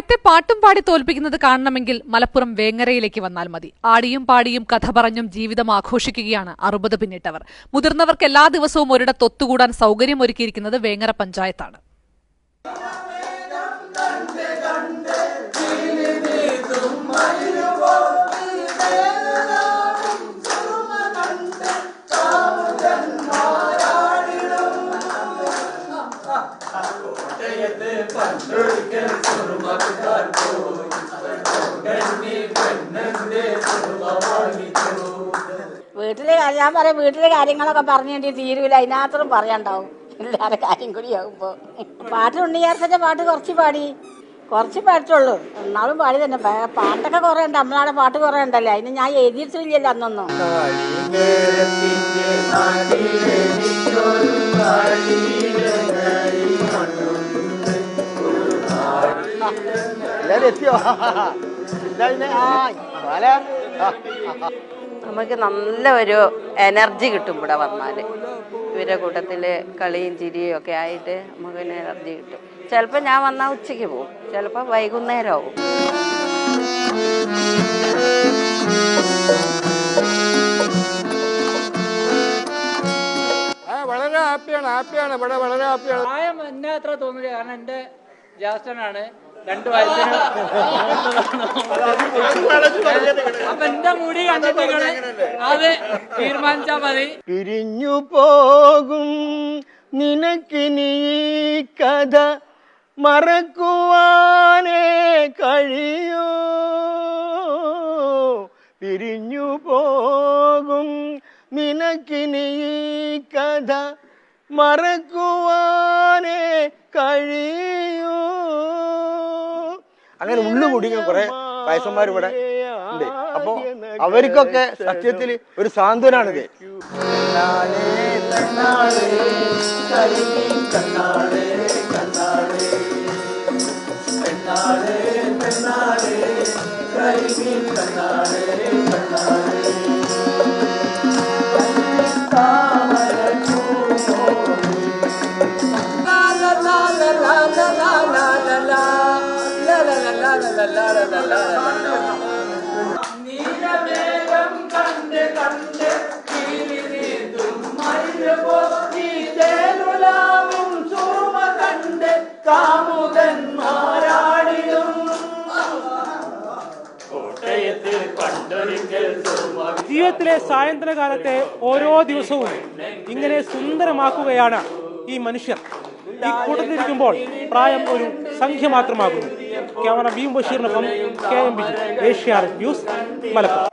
പ്രായത്തെ പാട്ടും പാടി തോൽപ്പിക്കുന്നത് കാണണമെങ്കിൽ മലപ്പുറം വേങ്ങരയിലേക്ക് വന്നാൽ മതി. ആടിയും പാടിയും കഥ പറഞ്ഞും ജീവിതം ആഘോഷിക്കുകയാണ് അറുപത് പിന്നിട്ടവർ. മുതിർന്നവർക്ക് എല്ലാ ദിവസവും ഒരിടത്ത് ഒത്തുകൂടാൻ സൗകര്യമൊരുക്കിയിരിക്കുന്നത് വേങ്ങര പഞ്ചായത്താണ്. വീട്ടിലെ ഞാൻ പറയാം വീട്ടിലെ കാര്യങ്ങളൊക്കെ പറഞ്ഞിട്ട് തീരുവില്ല അതിനകത്തും പറയാണ്ടാവും. എല്ലാവരുടെ കാര്യം കൂടി ആകുമ്പോ പാട്ട് ഉണ്ണിയാർച്ചന്റെ പാട്ട് കുറച്ച് പാടി? കുറച്ച് പാടിട്ടുള്ളൂ എന്നാലും പാടി തന്നെ. പാട്ടൊക്കെ കുറേ ഉണ്ട്. നമ്മളാടെ പാട്ട് കുറേ ഉണ്ടല്ലേ? അതിന് ഞാൻ എഴുതിയിട്ടില്ലല്ലോ അന്നൊന്നും. എല്ലാരും എത്തിയോ? നമുക്ക് നല്ല ഒരു എനർജി കിട്ടും ഇവിടെ വന്നാൽ ഇവരുടെ കൂട്ടത്തിൽ കളിയും ചിരിയും ഒക്കെ ആയിട്ട് നമുക്ക് എനർജി കിട്ടും. ചിലപ്പോൾ ഞാൻ വന്നാൽ ഉച്ചയ്ക്ക് പോകും ചിലപ്പോൾ വൈകുന്നേരം ആവും ആ വളരെ ഹാപ്പിയാണ് ഹാപ്പിയാണ്. ഇവിടെ വളരെ ഹാപ്പിയാണ്. പ്രായം എന്നെ അത്ര തോന്നില്ല. കാരണം എന്റെ ജ്യേഷ്ഠനാണ്. രണ്ട് വയസ്സിന് അപ്പൊ എന്റെ മുടി അത് തീരുമാനിച്ചാ മതി. പിരിഞ്ഞു പോകും നിനക്കിനി കഥ മറക്കുവാനേ കഴിയൂ. പിരിഞ്ഞു പോകും നിനക്കിനി കഥ മറക്കുവാനേ കഴിയൂ. അങ്ങനെ ഉള്ളു കുടുങ്ങിയ കുറെ വയസ്സന്മാരിവിടെ ഉണ്ട്. അപ്പൊ അവർക്കൊക്കെ സത്യത്തിൽ ഒരു സാന്ത്വനാണിത്. ജീവിതത്തിലെ സായന്ത്രകാലത്തെ ഓരോ ദിവസവും ഇങ്ങനെ സുന്ദരമാക്കുകയാണ് ഈ മനുഷ്യർ. ഈ കൂട്ടത്തിലിരിക്കുമ്പോൾ പ്രായം ഒരു സംഖ്യ മാത്രമാകുന്നു. Camera B ബഷീറിനൊപ്പം K M Biju. Asianet news Malappuram.